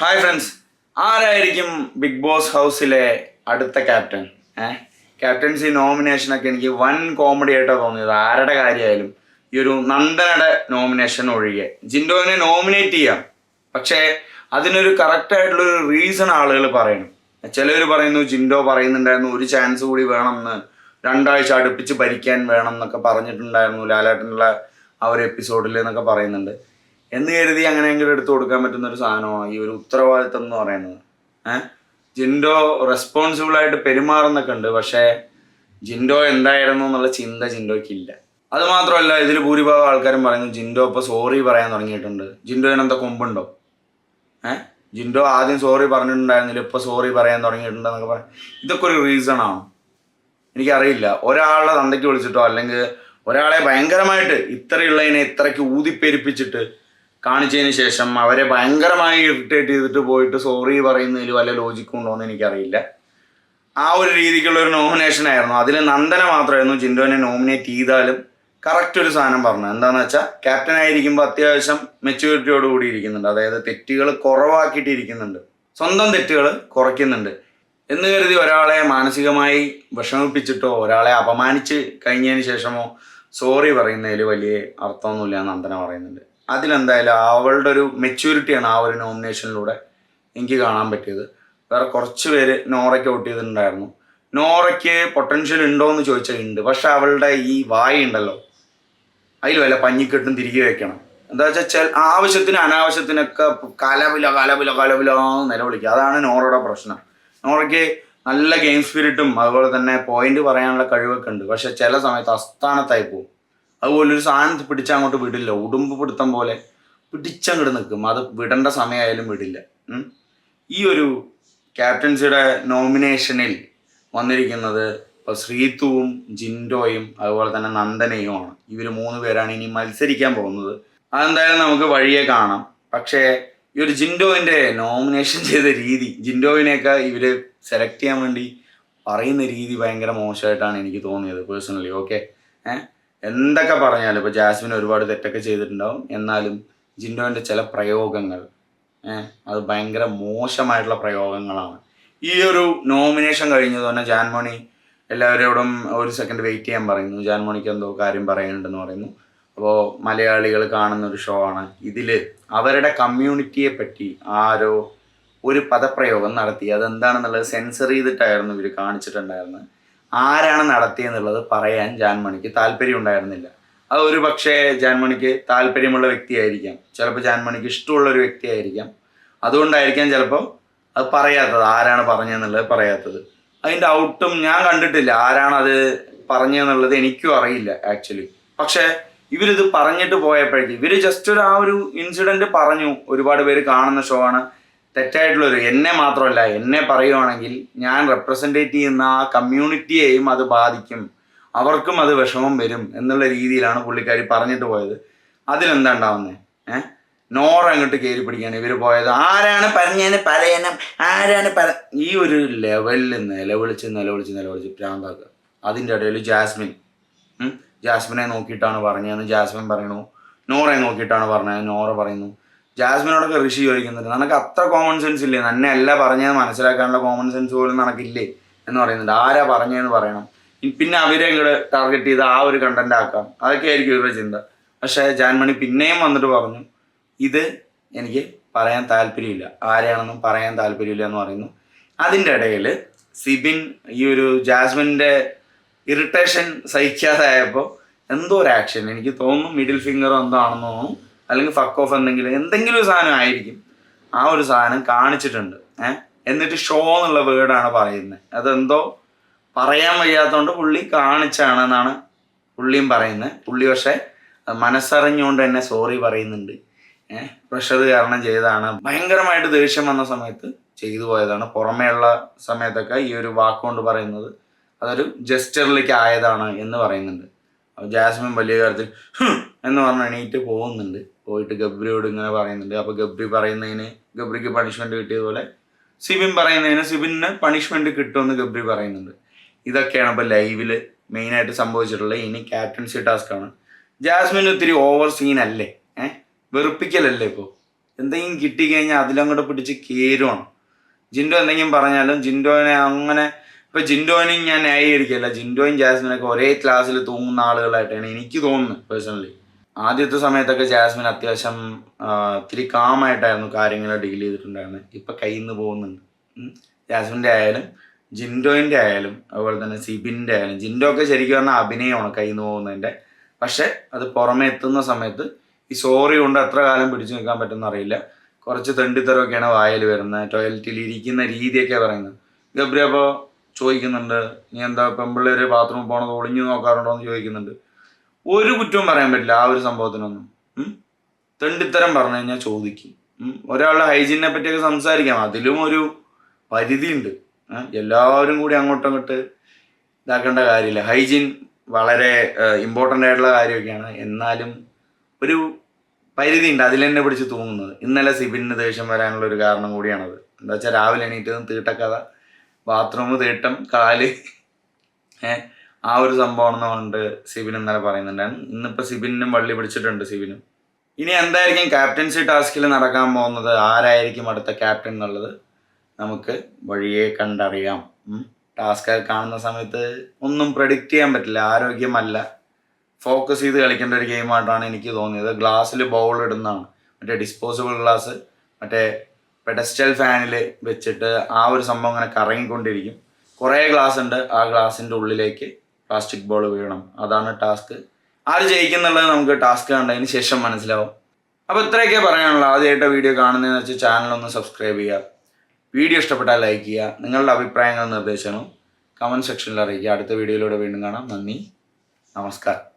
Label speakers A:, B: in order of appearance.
A: Hi friends ആരായിരിക്കും big boss ഹൗസിലെ അടുത്ത ക്യാപ്റ്റൻ ഏഹ് ക്യാപ്റ്റൻസി നോമിനേഷനൊക്കെ എനിക്ക് വൻ കോമഡി ആയിട്ടാണ് തോന്നിയത്. ആരുടെ കാര്യമായാലും ഈ ഒരു നന്ദനയുടെ നോമിനേഷൻ ഒഴികെ. ജിൻഡോനെ നോമിനേറ്റ് ചെയ്യാം. പക്ഷേ അതിനൊരു കറക്റ്റായിട്ടുള്ളൊരു റീസൺ ആളുകൾ പറയണം. ചിലർ പറയുന്നു ജിൻഡോ പറയുന്നുണ്ടായിരുന്നു ഒരു ചാൻസ് കൂടി വേണം എന്ന് രണ്ടാഴ്ച അടുപ്പിച്ച് ഭരിക്കാൻ വേണം എന്നൊക്കെ പറഞ്ഞിട്ടുണ്ടായിരുന്നു ലാലേട്ടനുള്ള ആ ഒരു എപ്പിസോഡിൽ എന്നൊക്കെ പറയുന്നുണ്ട്. എന്ന് കരുതി അങ്ങനെയെങ്കിലും എടുത്തു കൊടുക്കാൻ പറ്റുന്ന ഒരു സാധനമാണ് ഈ ഒരു ഉത്തരവാദിത്തം എന്ന് പറയുന്നത്? ഏഹ് ജിൻഡോ റെസ്പോൺസിബിൾ ആയിട്ട് പെരുമാറുന്നൊക്കെ ഉണ്ട് പക്ഷേ ജിൻഡോ എന്തായിരുന്നു എന്നുള്ള ചിന്ത ജിൻഡോയ്ക്ക് ഇല്ല അത് മാത്രമല്ല ഇതിൽ ഭൂരിഭാഗം ആൾക്കാരും പറയുന്നു ജിൻഡോ ഇപ്പോൾ സോറി പറയാൻ തുടങ്ങിയിട്ടുണ്ട്. ജിൻഡോ എന്താ കൊമ്പുണ്ടോ? ഏഹ് ജിൻഡോ ആദ്യം സോറി പറഞ്ഞിട്ടുണ്ടായിരുന്നില്ല ഇപ്പോൾ സോറി പറയാൻ തുടങ്ങിയിട്ടുണ്ടെന്നൊക്കെ പറയാം ഇതൊക്കെ ഒരു റീസൺ ആണ്? എനിക്കറിയില്ല. ഒരാളെ തന്തയ്ക്ക് വിളിച്ചിട്ടോ അല്ലെങ്കിൽ ഒരാളെ ഭയങ്കരമായിട്ട് ഇത്രയുള്ളതിനെ ഇത്രയ്ക്ക് ഊതിപ്പെരിപ്പിച്ചിട്ട് കാണിച്ചതിന് ശേഷം അവരെ ഭയങ്കരമായി ഇറിറ്റേറ്റ് ചെയ്തിട്ട് പോയിട്ട് സോറി പറയുന്നതിൽ വല്ല ലോജിക്കും ഉണ്ടോ എന്ന് എനിക്കറിയില്ല. ആ ഒരു രീതിക്കുള്ള ഒരു നോമിനേഷൻ ആയിരുന്നു. അതിൽ നന്ദന മാത്രമായിരുന്നു ജിൻഡോനെ നോമിനേറ്റ് ചെയ്താലും കറക്റ്റ് ഒരു സാധനം പറഞ്ഞു എന്താണെന്ന് വെച്ചാൽ ക്യാപ്റ്റൻ ആയിരിക്കുമ്പോൾ അത്യാവശ്യം മെച്യൂരിറ്റിയോട് കൂടി ഇരിക്കുന്നുണ്ട്. അതായത് തെറ്റുകൾ കുറവാക്കിയിട്ട് ഇരിക്കുന്നുണ്ട് സ്വന്തം തെറ്റുകൾ കുറയ്ക്കുന്നുണ്ട്. എന്ന് കരുതി ഒരാളെ മാനസികമായി വിഷമിപ്പിച്ചിട്ടോ ഒരാളെ അപമാനിച്ച് കഴിഞ്ഞതിന് ശേഷമോ സോറി പറയുന്നതിൽ വലിയ അർത്ഥമൊന്നുമില്ല നന്ദന പറയുന്നുണ്ട്. അതിലെന്തായാലും അവളുടെ ഒരു മെച്യൂരിറ്റിയാണ് ആ ഒരു നോമിനേഷനിലൂടെ എനിക്ക് കാണാൻ പറ്റിയത്. വേറെ കുറച്ച് പേര് നോറയ്ക്ക് ഔട്ട് ചെയ്തിട്ടുണ്ടായിരുന്നു. നോറയ്ക്ക് പൊട്ടൻഷ്യൽ ഉണ്ടോ എന്ന് ചോദിച്ചാൽ ഉണ്ട് പക്ഷെ അവളുടെ ഈ വായ ഉണ്ടല്ലോ അതിൽ വല്ല പഞ്ഞിക്കെട്ടും തിരികെ വെക്കണം. എന്താ വെച്ചാൽ ആവശ്യത്തിന് അനാവശ്യത്തിനൊക്കെ കലപില കലപില എന്ന് നിലവിളിക്കുക അതാണ് നോറയുടെ പ്രശ്നം. നോറയ്ക്ക് നല്ല ഗെയിം സ്പിരിറ്റും അതുപോലെ തന്നെ പോയിന്റ് പറയാനുള്ള കഴിവൊക്കെ ഉണ്ട്. പക്ഷെ ചില സമയത്ത് അസ്ഥാനത്തായി പോകും. അതുപോലെ ഒരു സാധനം പിടിച്ചാൽ അങ്ങോട്ട് വിടില്ല. ഉടുമ്പ് പിടുത്തം പോലെ പിടിച്ചങ്ങോട്ട് നിൽക്കും അത് വിടേണ്ട സമയമായാലും വിടില്ല. ഈ ഒരു ക്യാപ്റ്റൻസിയുടെ നോമിനേഷനിൽ വന്നിരിക്കുന്നത് ഇപ്പോൾ ശ്രീത്തുവും ജിൻഡോയും അതുപോലെ തന്നെ നന്ദനയുമാണ് ഇവർ മൂന്ന് പേരാണ് ഇനി മത്സരിക്കാൻ പോകുന്നത്. അതെന്തായാലും നമുക്ക് വഴിയെ കാണാം. പക്ഷേ ഈ ഒരു ജിൻഡോവിന്റെ നോമിനേഷൻ ചെയ്ത രീതി ജിൻഡോവിനെയൊക്കെ ഇവർ സെലക്ട് ചെയ്യാൻ വേണ്ടി പറയുന്ന രീതി ഭയങ്കര മോശമായിട്ടാണ് എനിക്ക് തോന്നിയത് പേഴ്സണലി. ഓക്കെ? ഏഹ് എന്തൊക്കെ പറഞ്ഞാലും ഇപ്പോൾ ജാസ്മിൻ ഒരുപാട് തെറ്റൊക്കെ ചെയ്തിട്ടുണ്ടാവും. എന്നാലും ജിൻഡോന്റെ ചില പ്രയോഗങ്ങൾ അത് ഭയങ്കര മോശമായിട്ടുള്ള പ്രയോഗങ്ങളാണ്. ഈ ഒരു നോമിനേഷൻ കഴിഞ്ഞത് തന്നെ ജാൻമണി എല്ലാവരോടും ഒരു സെക്കൻഡ് വെയിറ്റ് ചെയ്യാൻ പറയുന്നു. ജാൻമണിക്ക് എന്തോ കാര്യം പറയുന്നുണ്ടെന്ന് പറയുന്നു. അപ്പോൾ മലയാളികൾ കാണുന്ന ഒരു ഷോ ആണ്. ഇതിൽ അവരുടെ കമ്മ്യൂണിറ്റിയെ പറ്റി ആരോ ഒരു പദപ്രയോഗം നടത്തി. അതെന്താണെന്നുള്ളത് സെൻസർ ചെയ്തിട്ടായിരുന്നു ഇവർ കാണിച്ചിട്ടുണ്ടായിരുന്നത്. ആരാണ് നടത്തിയെന്നുള്ളത് പറയാൻ ജാൻമണിക്ക് താല്പര്യം ഉണ്ടായിരുന്നില്ല അത് ഒരു പക്ഷേ ജാൻമണിക്ക് താല്പര്യമുള്ള വ്യക്തിയായിരിക്കാം. ചിലപ്പോൾ ജാൻമണിക്ക് ഇഷ്ടമുള്ള ഒരു വ്യക്തിയായിരിക്കാം. അതുകൊണ്ടായിരിക്കാം ചിലപ്പോൾ അത് പറയാത്തത് ആരാണ് പറഞ്ഞതെന്നുള്ളത് പറയാത്തത്. അതിന്റെ ഔട്ടും ഞാൻ കണ്ടിട്ടില്ല ആരാണ് അത് പറഞ്ഞതെന്നുള്ളത് എനിക്കും അറിയില്ല ആക്ച്വലി. പക്ഷേ ഇവരിത് പറഞ്ഞിട്ട് പോയപ്പോഴേക്കും ഇവർ ജസ്റ്റ് ഒരു ആ ഒരു ഇൻസിഡന്റ് പറഞ്ഞു. ഒരുപാട് പേര് കാണുന്ന ഷോ ആണ്. തെറ്റായിട്ടുള്ളൊരു എന്നെ മാത്രമല്ല എന്നെ പറയുവാണെങ്കിൽ ഞാൻ റെപ്രസെന്റേറ്റ് ചെയ്യുന്ന ആ കമ്മ്യൂണിറ്റിയെയും അത് ബാധിക്കും. അവർക്കും അത് വിഷമം വരും എന്നുള്ള രീതിയിലാണ് പുള്ളിക്കാരി പറഞ്ഞിട്ട് പോയത്. അതിലെന്താ ഉണ്ടാവുന്നത് ഏഹ് നോറ അങ്ങോട്ട് കയറി പിടിക്കുകയാണ് ഇവർ പോയത്. ആരാണ് പറഞ്ഞതിന് പറയണം? ആരാണ് പറ ഈ ഒരു ലെവലിൽ നിലവിളിച്ച് നിലവിളിച്ച് നിലവിളിച്ച് പ്രാന്താക്കുക അതിന്റെ ഇടയിൽ ജാസ്മിൻ. ജാസ്മിനെ നോക്കിയിട്ടാണ് പറഞ്ഞതെന്ന് ജാസ്മിൻ പറയണു. നോറയെ നോക്കിയിട്ടാണ് പറഞ്ഞത്. നോറ പറയുന്നു ജാസ്മിനോടൊക്കെ ഋഷി ചോദിക്കുന്നുണ്ട്. നിനക്ക് അത്ര കോമൺ സെൻസ് ഇല്ലേ? നന്നെ അല്ല പറഞ്ഞത് മനസ്സിലാക്കാനുള്ള കോമൺ സെൻസ് പോലും നിനക്കില്ലേ? എന്ന് പറയുന്നുണ്ട്. ആരാ പറഞ്ഞതെന്ന് പറയണം. പിന്നെ അവരെ ഇങ്ങോട്ട് ടാർഗറ്റ് ചെയ്ത് ആ ഒരു കണ്ടന്റ് ആക്കാം. അതൊക്കെ ആയിരിക്കും ഇവരുടെ ചിന്ത. പക്ഷേ ജാൻമണി പിന്നെയും വന്നിട്ട് പറഞ്ഞു ഇത് എനിക്ക് പറയാൻ താല്പര്യമില്ല. ആരെയാണെന്നും പറയാൻ താല്പര്യമില്ല എന്ന് പറയുന്നു. അതിന്റെ ഇടയിൽ സിബിൻ ഈ ഒരു ജാസ്മിന്റെ ഇറിറ്റേഷൻ സഹിക്കാതായപ്പോൾ എന്തോ ഒരു ആക്ഷൻ എനിക്ക് തോന്നുന്നു മിഡിൽ ഫിംഗർ എന്താണെന്ന് തോന്നുന്നു. അല്ലെങ്കിൽ ഫക്ക് ഓഫ് എന്തെങ്കിലും എന്തെങ്കിലും ഒരു സാധനം ആയിരിക്കും. ആ ഒരു സാധനം കാണിച്ചിട്ടുണ്ട്. ഏഹ് എന്നിട്ട് ഷോ എന്നുള്ള വേർഡാണ് പറയുന്നത്. അതെന്തോ പറയാൻ വയ്യാത്തതുകൊണ്ട് പുള്ളി കാണിച്ചാണെന്നാണ് പുള്ളിയും പറയുന്നത്. പുള്ളി പക്ഷേ മനസ്സറിഞ്ഞുകൊണ്ട് തന്നെ സോറി പറയുന്നുണ്ട്. ഏഹ് പ്രഷർ കാരണം ചെയ്തതാണ്. ഭയങ്കരമായിട്ട് ദേഷ്യം വന്ന സമയത്ത് ചെയ്തു പോയതാണ്. പുറമേയുള്ള സമയത്തൊക്കെ ഈ ഒരു വാക്കുകൊണ്ട് പറയുന്നത് അതൊരു ജസ്റ്ററിലേക്ക് ആയതാണ് എന്ന് പറയുന്നുണ്ട്. ജാസ്മിൻ വലിയ കാര്യത്തിൽ എന്ന് പറഞ്ഞ് എണീറ്റ് പോകുന്നുണ്ട്. പോയിട്ട് ഗബ്രിയോട് ഇങ്ങനെ പറയുന്നുണ്ട്. അപ്പോൾ ഗബ്രി പറയുന്നതിന് ഗബ്രിക്ക് പണിഷ്മെന്റ് കിട്ടിയതുപോലെ സിബിൻ പറയുന്നതിന് സിബിന് പണിഷ്മെന്റ് കിട്ടുമെന്ന് ഗബ്രി പറയുന്നുണ്ട്. ഇതൊക്കെയാണ് ഇപ്പോൾ ലൈവിൽ മെയിനായിട്ട് സംഭവിച്ചിട്ടുള്ളത് ഇനി ക്യാപ്റ്റൻസി ടാസ്ക് ആണ്. ജാസ്മിൻ ഒത്തിരി ഓവർ സീൻ അല്ലേ? ഏഹ് വെറുപ്പിക്കലല്ലേ ഇപ്പോൾ എന്തെങ്കിലും കിട്ടിക്കഴിഞ്ഞാൽ അതിലങ്ങോട്ട് പിടിച്ച് കയറുവാണ് ജിൻഡോ എന്തെങ്കിലും പറഞ്ഞാലും ജിൻഡോനെ അങ്ങനെ ഇപ്പൊ ജിൻഡോനെയും ഞാൻ ന്യായീകരിക്കില്ല ജിൻഡോയും ജാസ്മിനൊക്കെ ഒരേ ക്ലാസ്സിൽ തൂങ്ങുന്ന ആളുകളായിട്ടാണ് എനിക്ക് തോന്നുന്നത് പേഴ്സണലി ആദ്യത്തെ സമയത്തൊക്കെ ജാസ്മിൻ അത്യാവശ്യം ഇത്തിരി കാമായിട്ടായിരുന്നു കാര്യങ്ങൾ ഡീൽ ചെയ്തിട്ടുണ്ടായിരുന്നത് ഇപ്പം കയ്യിൽ നിന്ന് പോകുന്നുണ്ട്. ജാസ്മിന്റെ ആയാലും ജിൻഡോയിന്റെ ആയാലും അതുപോലെ തന്നെ സിബിന്റെ ആയാലും ജിൻഡോ ഒക്കെ ശരിക്കും പറഞ്ഞാൽ അഭിനയമാണ് കയ്യിൽ നിന്ന് പോകുന്നതിന്റെ പക്ഷെ അത് പുറമെ എത്തുന്ന സമയത്ത് ഈ സോറി കൊണ്ട് എത്ര കാലം പിടിച്ചു നിൽക്കാൻ പറ്റുമെന്ന് അറിയില്ല. കുറച്ച് തെണ്ടിത്തരമൊക്കെയാണ് വായിൽ വരുന്നത്. ടോയ്ലറ്റിൽ ഇരിക്കുന്ന രീതിയൊക്കെ പറയുന്നത്. ഗബ്രി അപ്പോൾ ചോദിക്കുന്നുണ്ട് നീ എന്താ പെമ്പിള്ളേർ ബാത്റൂമിൽ പോകണത് ഒളിഞ്ഞു നോക്കാറുണ്ടോ എന്ന് ചോദിക്കുന്നുണ്ട്. ഒരു കുറ്റവും പറയാൻ പറ്റില്ല ആ ഒരു സംഭവത്തിനൊന്നും. തെണ്ടിത്തരം പറഞ്ഞു കഴിഞ്ഞാൽ ചോദിക്കും. ഒരാളുടെ ഹൈജീനെ പറ്റിയൊക്കെ സംസാരിക്കാം. അതിലും ഒരു പരിധിയുണ്ട്? എല്ലാവരും കൂടി അങ്ങോട്ടും അങ്ങോട്ട് ഇതാക്കേണ്ട കാര്യമില്ല. ഹൈജീൻ വളരെ ഇമ്പോർട്ടന്റ് ആയിട്ടുള്ള കാര്യമൊക്കെയാണ്. എന്നാലും ഒരു പരിധിയുണ്ട്. അതിൽ തന്നെ പിടിച്ച് തൂങ്ങുന്നത്. ഇന്നലെ സിബിന് ദേഷ്യം വരാനുള്ള ഒരു കാരണം കൂടിയാണത്. എന്താ വെച്ചാൽ രാവിലെ എണീറ്റ് തീട്ടക്കഥ. ബാത്റൂം തീട്ടം കാൽ. ഏ? ആ ഒരു സംഭവമാണെന്ന് പറഞ്ഞിട്ട് സിബിൻ ഇന്നലെ പറയുന്നുണ്ടായിരുന്നു ഇന്നിപ്പോൾ സിബിനും വള്ളി പിടിച്ചിട്ടുണ്ട് സിബിനും. ഇനി എന്തായിരിക്കും ക്യാപ്റ്റൻസി ടാസ്കിൽ നടക്കാൻ പോകുന്നത്? ആരായിരിക്കും അടുത്ത ക്യാപ്റ്റൻ എന്നുള്ളത് നമുക്ക് വഴിയെ കണ്ടറിയാം. ടാസ്ക് കാണുന്ന സമയത്ത് ഒന്നും പ്രഡിക്റ്റ് ചെയ്യാൻ പറ്റില്ല. ആരോഗ്യമല്ല. ഫോക്കസ് ചെയ്ത് കളിക്കേണ്ട ഒരു ഗെയിമായിട്ടാണ് എനിക്ക് തോന്നിയത്. ഗ്ലാസ്സിൽ ബൗൾ ഇടുന്നതാണ്. മറ്റേ ഡിസ്പോസിബിൾ ഗ്ലാസ് മറ്റേ പെഡസ്റ്റൽ ഫാനിൽ വെച്ചിട്ട് ആ ഒരു സംഭവം അങ്ങനെ കറങ്ങിക്കൊണ്ടിരിക്കും. കുറേ ഗ്ലാസ് ഉണ്ട്. ആ ഗ്ലാസിന്റെ ഉള്ളിലേക്ക് പ്ലാസ്റ്റിക് ബോൾ വീഴണം. അതാണ് ടാസ്ക് ആര് ജയിക്കുന്നുള്ളത് നമുക്ക് ടാസ്ക് കണ്ടതിന് ശേഷം മനസ്സിലാവും. അപ്പോൾ ഇത്രയൊക്കെ പറയാനുള്ളൂ ആദ്യമായിട്ട് വീഡിയോ കാണുന്നതെന്ന് വെച്ചാൽ ചാനലൊന്ന് സബ്സ്ക്രൈബ് ചെയ്യുക. വീഡിയോ ഇഷ്ടപ്പെട്ടാൽ ലൈക്ക് ചെയ്യുക. നിങ്ങളുടെ അഭിപ്രായങ്ങളും നിർദ്ദേശങ്ങളും കമന്റ് സെക്ഷനിൽ അറിയിക്കുക. അടുത്ത വീഡിയോയിലൂടെ വീണ്ടും കാണാം. നന്ദി. നമസ്കാരം.